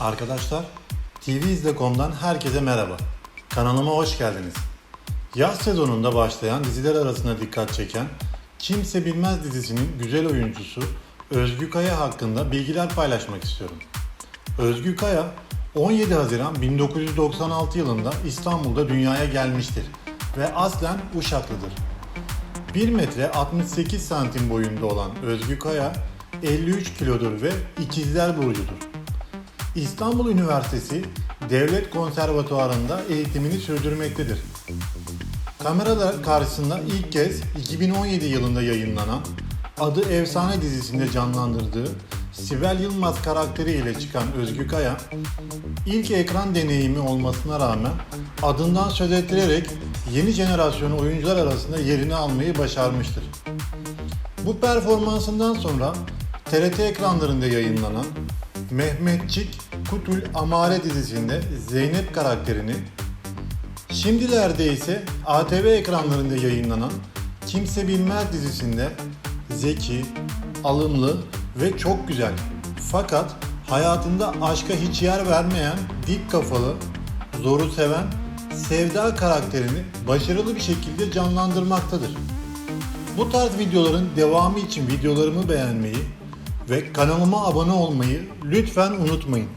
Arkadaşlar, TVizle.com'dan herkese merhaba. Kanalıma hoş geldiniz. Yaz sezonunda başlayan diziler arasında dikkat çeken Kimse Bilmez dizisinin güzel oyuncusu Özgü Kaya hakkında bilgiler paylaşmak istiyorum. Özgü Kaya 17 Haziran 1996 yılında İstanbul'da dünyaya gelmiştir ve aslen Uşaklıdır. 1 metre 68 santim boyunda olan Özgü Kaya 53 kilodur ve ikizler burcudur. İstanbul Üniversitesi Devlet Konservatuarı'nda eğitimini sürdürmektedir. Kameralar karşısında ilk kez 2017 yılında yayınlanan Adı Efsane dizisinde canlandırdığı Sibel Yılmaz karakteriyle çıkan Özgü Kaya, ilk ekran deneyimi olmasına rağmen adından söz ettirerek yeni jenerasyon oyuncular arasında yerini almayı başarmıştır. Bu performansından sonra TRT ekranlarında yayınlanan Mehmetçik Kutul Amare dizisinde Zeynep karakterini, şimdilerde ise ATV ekranlarında yayınlanan Kimse Bilmez dizisinde zeki, alımlı ve çok güzel fakat hayatında aşka hiç yer vermeyen dik kafalı, zoru seven Sevda karakterini başarılı bir şekilde canlandırmaktadır. Bu tarz videoların devamı için videolarımı beğenmeyi ve kanalıma abone olmayı lütfen unutmayın.